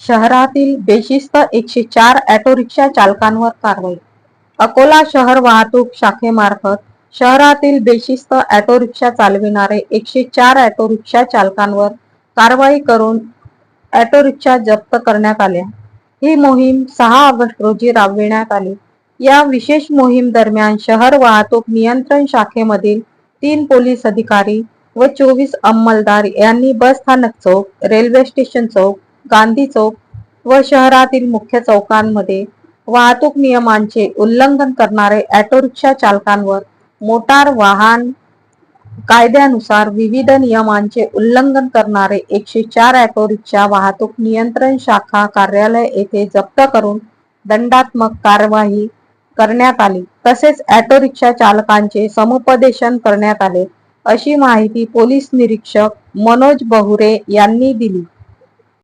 शहरातील बेशिस्त एकशे चार ऑटो रिक्षा चालकांवर कारवाई. अकोला शहर वाहतूक शाखेमार्फत शहरातील बेशिस्त ऑटो रिक्षा चालविणारे एकशे चार ऑटो रिक्षा चालकांवर कारवाई करून ऑटो रिक्षा जप्त करण्यात आल्या. ही मोहीम सहा ऑगस्ट रोजी राबविण्यात आली. या विशेष मोहीम दरम्यान शहर वाहतूक नियंत्रण शाखेमधील तीन पोलीस अधिकारी व चोवीस अंमलदार यांनी बस स्थानक चौक रेल्वे स्टेशन चौक गांधी चौक व शहरातील मुख्य चौकांमध्ये वाहतूक नियमांचे उल्लंघन करणारे ऑटो रिक्षा चालकांवर मोटार वाहन कायद्यानुसार विविध नियमांचे उल्लंघन करणारे एकशे चार ऑटो रिक्षा वाहतूक नियंत्रण शाखा कार्यालय येथे जप्त करून दंडात्मक कारवाई करण्यात आली. तसेच ऑटो रिक्षा चालकांचे समुपदेशन करण्यात आले अशी माहिती पोलीस निरीक्षक मनोज बहुरे यांनी दिली.